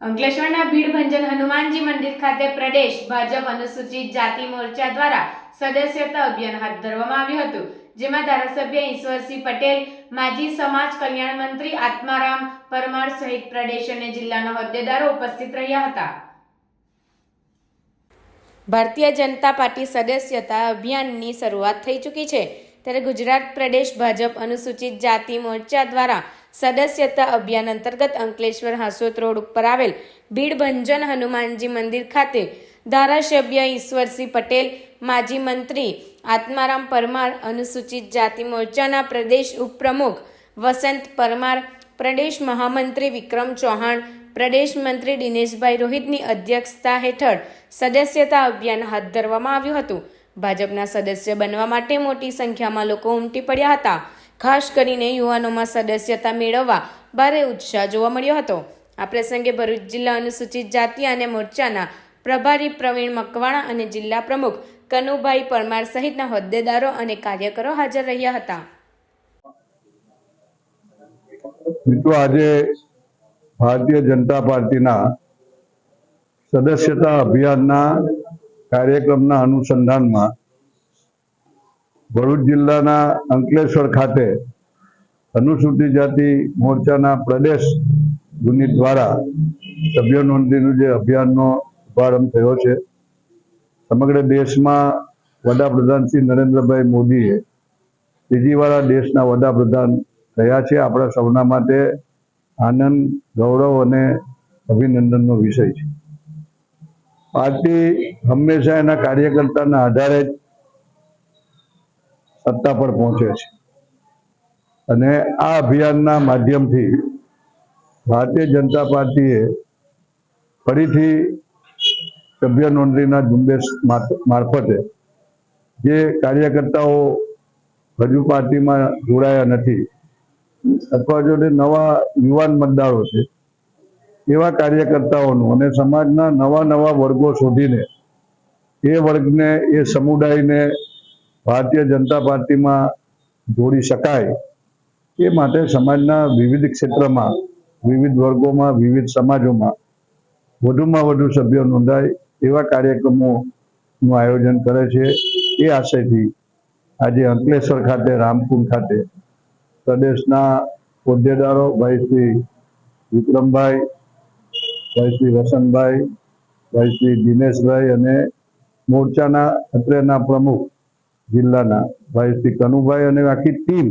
અંકલેશ્વરના ભીડભંજન હનુમાનજી મંદિર ખાતે પ્રદેશ ભાજપ અનુસૂચિત જાતિ મોરચા દ્વારા સદસ્યતા અભિયાન હાથ ધરવામાં આવ્યું હતું, જેમાં ધારાસભ્ય ઈશ્વરસિંહ પટેલ, માજી સમાજ કલ્યાણ મંત્રી આત્મારામ પરમાર સહિત પ્રદેશ અને જિલ્લાના હોદ્દેદારો ઉપસ્થિત રહ્યા હતા. ભારતીય જનતા પાર્ટી સદસ્યતા અભિયાનની શરૂઆત થઈ ચૂકી છે, ત્યારે ગુજરાત પ્રદેશ ભાજપ અનુસૂચિત જાતિ મોરચા દ્વારા સદસ્યતા અભિયાન અંતર્ગત અંકલેશ્વર હાસોત રોડ ઉપર આવેલ ભીડભંજન હનુમાનજી મંદિર ખાતે ધારાસભ્ય ઈશ્વરસિંહ પટેલ, માજી મંત્રી આત્મારામ પરમાર, અનુસૂચિત જાતિ મોરચાના પ્રદેશ ઉપપ્રમુખ વસંત પરમાર, પ્રદેશ મહામંત્રી વિક્રમ ચૌહાણ, પ્રદેશ મંત્રી દિનેશભાઈ રોહિતની અધ્યક્ષતા હેઠળ સદસ્યતા અભિયાન હાથ ધરવામાં આવ્યું હતું. ભાજપના સદસ્ય બનવા માટે મોટી સંખ્યામાં લોકો ઉમટી પડ્યા હતા. ખાસ કરીને યુવાનોમાં સદસ્યતા મેળવવા ભારે ઉત્સાહ જોવા મળ્યો હતો. આ પ્રસંગે ભરૂચ જિલ્લા અનુસૂચિત જાતિ અને મોરચાના પ્રભારી પ્રવીણ મકવાણા અને જિલ્લા પ્રમુખ કનુભાઈ પરમાર સહિતના હોદ્દેદારો અને કાર્યકરો હાજર રહ્યા હતા. મિત્રો, આજે ભારતીય જનતા પાર્ટીના સદસ્યતા અભિયાનના કાર્યક્રમના અનુસંધાનમાં ભરૂચ જિલ્લાના અંકલેશ્વર ખાતે અનુસૂચિત જાતિ મોરચાના પ્રદેશ યુનિટ દ્વારા સભ્ય નોંધણીનું જે અભિયાનનો શુભારંભ થયો છે. સમગ્ર દેશમાં વડાપ્રધાન શ્રી નરેન્દ્રભાઈ મોદીએ ત્રીજી દેશના વડાપ્રધાન થયા છે. આપણા સૌના માટે આનંદ, ગૌરવ અને અભિનંદનનો વિષય છે. પાર્ટી હંમેશા એના કાર્યકર્તાના આધારે જ સત્તા પર પહોંચે છે. અને આ અભિયાનના માધ્યમથી ભારતીય જનતા પાર્ટીએ ફરીથી સભ્ય નોંધણીના ઝુંબેશ માર- મારફતે જે કાર્યકર્તાઓ હજુ પાર્ટીમાં જોડાયા નથી અથવા જો નવા યુવાન મતદારો છે, એવા કાર્યકર્તાઓનું અને સમાજના નવા નવા વર્ગો શોધીને એ વર્ગને, એ સમુદાયને ભારતીય જનતા પાર્ટીમાં જોડી શકાય એ માટે સમાજના વિવિધ ક્ષેત્રમાં, વિવિધ વર્ગોમાં, વિવિધ સમાજોમાં વધુમાં વધુ સભ્યો નોંધાય એવા કાર્યક્રમોનું આયોજન કરે છે. એ આશયથી આજે અંકલેશ્વર ખાતે, રામકુંડ ખાતે પ્રદેશના હોદ્દેદારો ભાઈ શ્રી વિક્રમભાઈ, ભાઈ શ્રી વસંતભાઈ, ભાઈ શ્રી દિનેશભાઈ અને મોરચાના અત્રેના પ્રમુખ જિલ્લાના ભાઈ શ્રી કનુભાઈ અને આખી ટીમ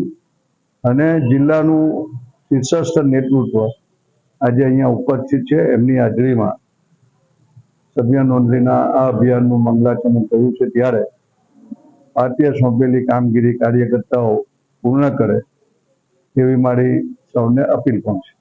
અને જિલ્લાનું શીર્ષસ્થ નેતૃત્વ આજે અહીંયા ઉપસ્થિત છે. એમની હાજરીમાં સભ્ય નોંધણીના આ અભિયાનનું મંગલાચરણ થયું છે ત્યારે ભારતીય સોંપેલી કામગીરી કાર્યકર્તાઓ પૂર્ણ કરે એવી મારી સૌને અપીલ પણ છે.